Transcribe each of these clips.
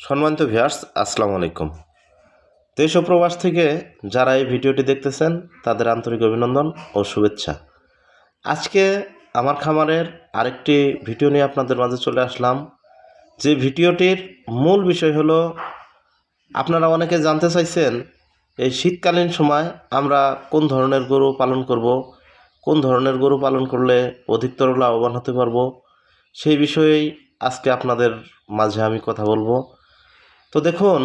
সম্মানিত ভিউয়ার্স আসসালামু আলাইকুম। দেশ প্রবাস থেকে যারা এই ভিডিওটি দেখতেছেন, তাদের আন্তরিক অভিনন্দন ও শুভেচ্ছা। আজকে আমার খামারের আরেকটি ভিডিও নিয়ে আপনাদের মাঝে চলে আসলাম। যে ভিডিওটির মূল বিষয় হলো, আপনারা অনেকে জানতে চাইছেন, এই শীতকালীন সময় আমরা কোন ধরনের গরু পালন করব, কোন ধরনের গরু পালন করলে অধিকতর লাভবান হতে পারব, সেই বিষয়েই আজকে আপনাদের মাঝে আমি কথা বলব। তো দেখুন,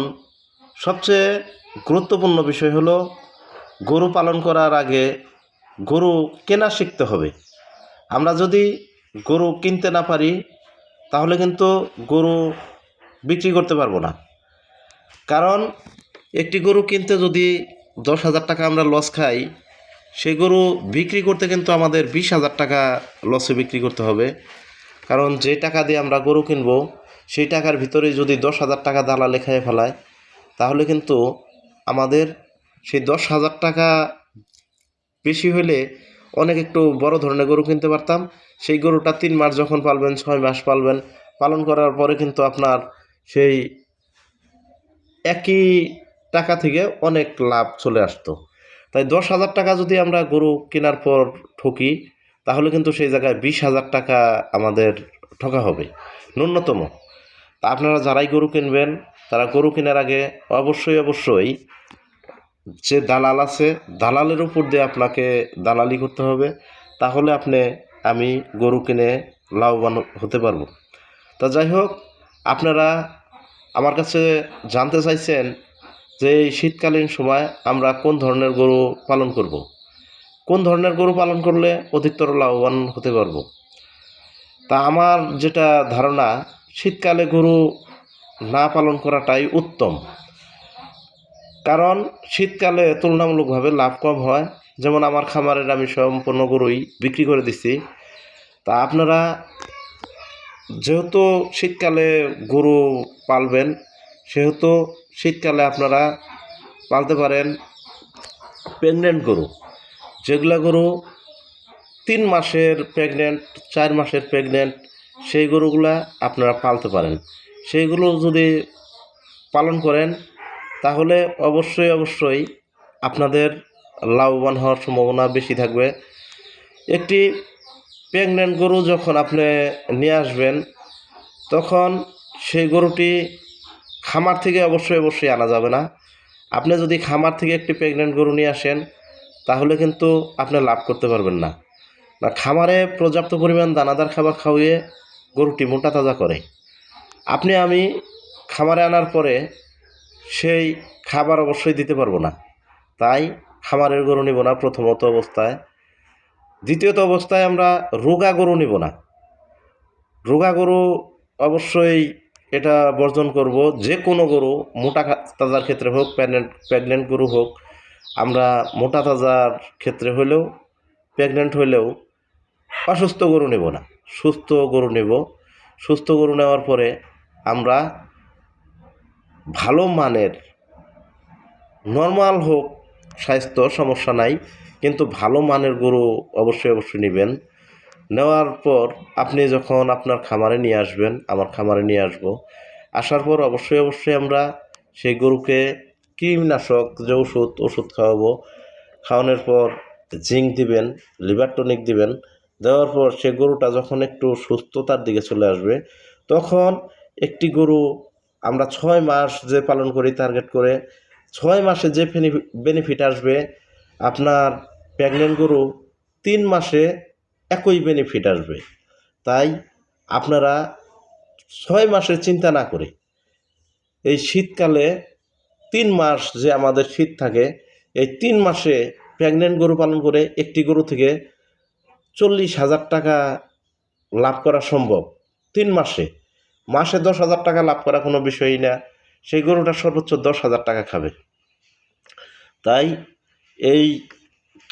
সবচেয়ে গুরুত্বপূর্ণ বিষয় হলো গরু পালন করার আগে গরু কেনা শিখতে হবে। আমরা যদি গরু কিনতে না পারি, তাহলে কিন্তু গরু বিক্রি করতে পারব না। কারণ, একটি গরু কিনতে যদি দশ হাজার টাকা আমরা লস খাই, সেই গরু বিক্রি করতে কিন্তু আমাদের বিশ হাজার টাকা লসে বিক্রি করতে হবে। কারণ যে টাকা দিয়ে আমরা গরু কিনবো সেই টাকার ভিতরে যদি দশ হাজার টাকা দালা লেখায় ফেলায়, তাহলে কিন্তু আমাদের সেই দশ হাজার টাকা বেশি হলে অনেক একটু বড় ধরনের গরু কিনতে পারতাম। সেই গরুটা তিন মাস যখন পালবেন, ছয় মাস পালবেন, পালন করার পরে কিন্তু আপনার সেই একই টাকা থেকে অনেক লাভ চলে আসতো। তাই দশ হাজার টাকা যদি আমরা গরু কেনার পর ঠকি, তাহলে কিন্তু সেই জায়গায় বিশ হাজার টাকা আমাদের ঠকা হবে। ন্যূনতম। তা আপনারা যারাই গরু কিনবেন, তারা গরু কেনার আগে অবশ্যই অবশ্যই যে দালাল আছে, দালালের উপর দিয়ে আপনাকে দালালি করতে হবে। তাহলে আপনি, আমি গরু কিনে লাভবান হতে পারব। তা যাই হোক, আপনারা আমার কাছে জানতে চাইছেন যে এই শীতকালীন সময় আমরা কোন ধরনের গরু পালন করব। কোন ধরনের গরু পালন করলে অধিকতর লাভবান হতে পারব? তা আমার যেটা ধারণা শীতকালে গরু না পালন করাটাই উত্তম। কারণ শীতকালে তুলনামূলকভাবে লাভ কম হয়। যেমন আমার খামারের আমি সম্পূর্ণ গরুই বিক্রি করে দিছি। তা আপনারা যেহেতু শীতকালে গরু পালবেন, সেহেতু শীতকালে আপনারা পালতে পারেন প্রেগনেন্ট গরু। যেগুলা গরু তিন মাসের প্রেগনেন্ট চার মাসের প্রেগনেন্ট সেই গরুগুলা আপনারা পালতে পারেন। সেইগুলো যদি পালন করেন, তাহলে অবশ্যই অবশ্যই আপনাদের লাভবান হওয়ার সম্ভাবনা বেশি থাকবে। একটি প্রেগনেন্ট গরু যখন আপনি নিয়ে আসবেন, তখন সেই গরুটি খামার থেকে অবশ্যই অবশ্যই আনা যাবে না। আপনি যদি খামার থেকে একটি প্রেগনেন্ট গরু নিয়ে আসেন, তাহলে কিন্তু আপনি লাভ করতে পারবেন না। না, খামারে পর্যাপ্ত পরিমাণ দানাদার খাবার খাওয়িয়ে গরুটি মোটা তাজা করে। আপনি আমি খামারে আনার পরে সেই খাবার অবশ্যই দিতে পারব না। তাই খামারের গরু নিব না প্রথমত অবস্থায়। দ্বিতীয়ত অবস্থায় আমরা রোগা গরু নিব না। রোগা গরু অবশ্যই এটা বর্জন করব। যে কোনো গরু মোটা তাজার ক্ষেত্রে হোক, প্রেগনেন্ট প্রেগনেন্ট গরু হোক, আমরা মোটা তাজার ক্ষেত্রে হলেও, প্রেগনেন্ট হলেও অসুস্থ গরু নেব না। সুস্থ গরু নেব। সুস্থ গরু নেওয়ার পরে আমরা ভালো মানের নর্মাল হোক, স্বাস্থ্য সমস্যা নাই, কিন্তু ভালো মানের গরু অবশ্যই অবশ্যই নেবেন। নেওয়ার পর আপনি যখন আপনার খামারে নিয়ে আসবেন, আমার খামারে নিয়ে আসব, আসার পর অবশ্যই অবশ্যই আমরা সেই গরুকে কীটনাশক, যে ওষুধ ওষুধ খাওয়াবো। খাওয়ানোর পর জিঙ্ক দিবেন, লিভার টনিক দিবেন। দেওয়ার পর সে গরুটা যখন একটু সুস্থতার দিকে চলে আসবে, তখন একটি গরু আমরা ছয় মাস যে পালন করি টার্গেট করে, ছয় মাসে যে বেনিফিট আসবে, আপনার প্রেগনেন্ট গরু তিন মাসে একই বেনিফিট আসবে। তাই আপনারা ছয় মাসের চিন্তা না করে এই শীতকালে তিন মাস যে আমাদের শীত থাকে, এই তিন মাসে প্রেগনেন্ট গরু পালন করে একটি গরু থেকে চল্লিশ হাজার টাকা লাভ করা সম্ভব। তিন মাসে। মাসে দশ হাজার টাকা লাভ করা কোনো বিষয়ই না। সেই গরুটা সর্বোচ্চ দশ হাজার টাকা খাবে। তাই এই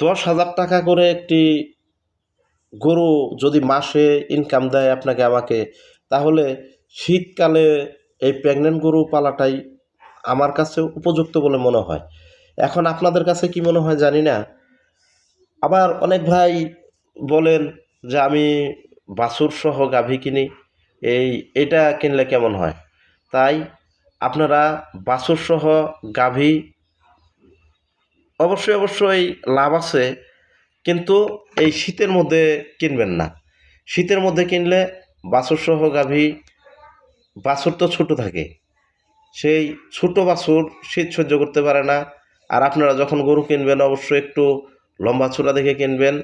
দশ হাজার টাকা করে একটি গরু যদি মাসে ইনকাম দেয় আপনাকে, আমাকে, তাহলে শীতকালে এই প্রেগনেন্ট গরু পালাটাই আমার কাছে উপযুক্ত বলে মনে হয়। এখন আপনাদের কাছে কি মনে হয় জানি না। আবার অনেক ভাই বলেন যে আমি বাছুর সহ গাভী কিনি, এই, এটা কিনলে কেমন হয়? তাই আপনারা বাছুর সহ গাভী অবশ্যই অবশ্যই লাভ আছে, কিন্তু এই শীতের মধ্যে কিনবেন না। শীতের মধ্যে কিনলে বাছুর সহ গাভী, বাছুর তো ছোটো থাকে, সেই ছোট বাছুর শীত সহ্য করতে পারে না। আর আপনারা যখন গরু কিনবেন, অবশ্যই একটু লম্বা চূড়া দেখে কিনবেন।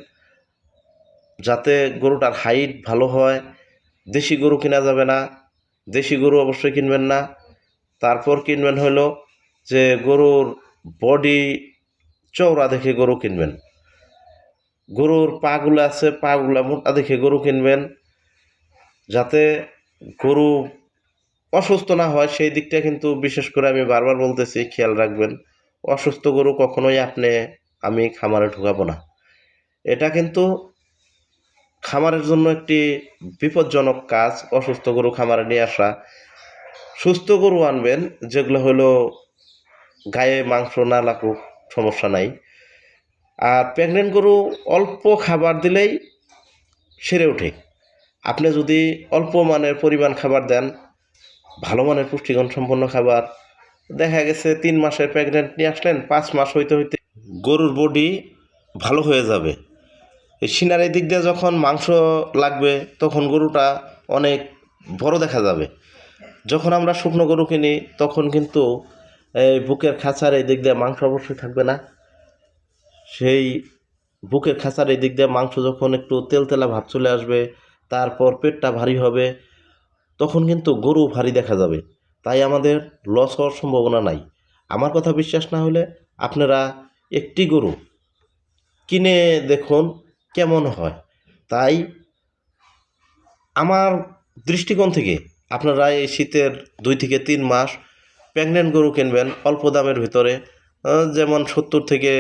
যাতে গরুটার হাইট ভালো হয়, দেশি গরু কেনা যাবে না, দেশি গরু অবশ্যই কিনবেন না। তারপর কিনবেন হলো যে গরুর বডি চওড়া দেখে গরু কিনবেন। গরুর পাগুলো আছে, পাগুলা মোটা দেখে গরু কিনবেন, যাতে গরু অসুস্থ না হয়। সেই দিকটা কিন্তু বিশেষ করে আমি বারবার বলতেছি, খেয়াল রাখবেন, অসুস্থ গরু কখনোই আপনি, আমি খামারে ঢুকাবো না। এটা কিন্তু খামারের জন্য একটি বিপজ্জনক কাজ, অসুস্থ গরু খামারে নিয়ে আসা। সুস্থ গরু আনবেন, যেগুলো হলো গায়ে মাংস না লাগুক, সমস্যা নাই। আর প্রেগনেন্ট গরু অল্প খাবার দিলেই সেরে ওঠে। আপনি যদি অল্প মানের পরিমাণ খাবার দেন, ভালো মানের পুষ্টিগুণ সম্পন্ন খাবার, দেখা গেছে তিন মাসের প্রেগনেন্ট নিয়ে আসলেন, পাঁচ মাস হইতে হইতে গরুর বডি ভালো হয়ে যাবে। এই সিনার দিক দিয়ে যখন মাংস লাগবে, তখন গরুটা অনেক বড় দেখা যাবে। যখন আমরা শুকনো গরু কিনি, তখন কিন্তু এই বুকের খাঁচার এই দিক দিয়ে মাংস অবশ্যই থাকবে না। সেই বুকের খাঁচার এই দিক দিয়ে মাংস যখন একটু তেলতেলা ভাব চলে আসবে, তারপর পেটটা ভারী হবে, তখন কিন্তু গরু ভারী দেখা যাবে। তাই আমাদের লস হওয়ার সম্ভাবনা নাই। আমার কথা বিশ্বাস না হলে আপনারা একটি গরু কিনে দেখুন কেমন হয়? তাই আমার দৃষ্টিকোণ থেকে আপনারা এই শীতের দুই থেকে তিন মাস প্রেগনেন্ট গরু কিনবেন অল্প দামের ভিতরে যেমন সত্তর থেকে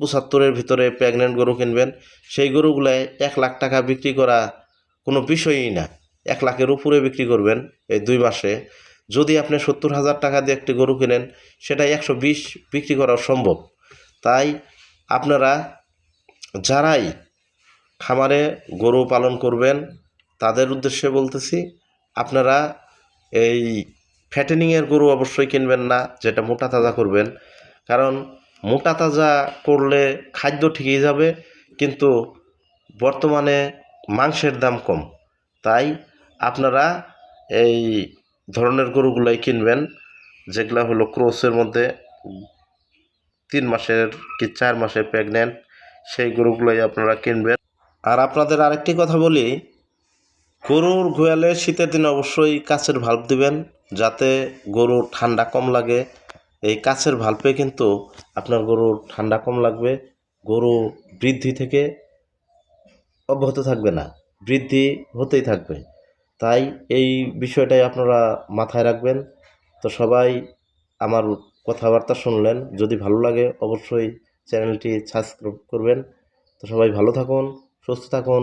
পঁচাত্তরের ভিতরে প্রেগনেন্ট গরু কিনবেন, সেই গরুগুলাই এক লাখ টাকা বিক্রি করা কোনো বিষয়ই না। এক লাখের উপরে বিক্রি করবেন এই দুই মাসে। যদি আপনি সত্তর হাজার টাকা দিয়ে একটি গরু কিনেন, সেটা একশো বিশ বিক্রি করা সম্ভব। তাই আপনারা যারাই খামারে গরু পালন করবেন, তাদের উদ্দেশ্যে বলতেছি, আপনারা এই ফ্যাটেনিংয়ের গরু অবশ্যই কিনবেন না, যেটা মোটা তাজা করবেন। কারণ মোটা তাজা করলে খাদ্য ঠিকই যাবে, কিন্তু বর্তমানে মাংসের দাম কম। তাই আপনারা এই ধরনের গরুগুলাই কিনবেন, যেগুলো হলো ক্রোসের মধ্যে তিন মাসের কি চার মাসের প্রেগনেন্ট সেই গরুগুলোই আপনারা কিনবেন। আর আপনাদের আরেকটি কথা বলি, গরুর গোয়ালে শীতের দিনে অবশ্যই কাছের ভাল্ব দিবেন, যাতে গরুর ঠান্ডা কম লাগে। এই কাছের ভাল্পে কিন্তু আপনার গরুর ঠান্ডা কম লাগবে, গরু বৃদ্ধি থেকে অব্যাহত থাকবে না, বৃদ্ধি হতেই থাকবে। তাই এই বিষয়টাই আপনারা মাথায় রাখবেন। তো সবাই আমার কথাবার্তা শুনলেন, যদি ভালো লাগে অবশ্যই চ্যানেলটি সাবস্ক্রাইব করবেন। তো সবাই ভালো থাকুন। সুস্থ থাকুন।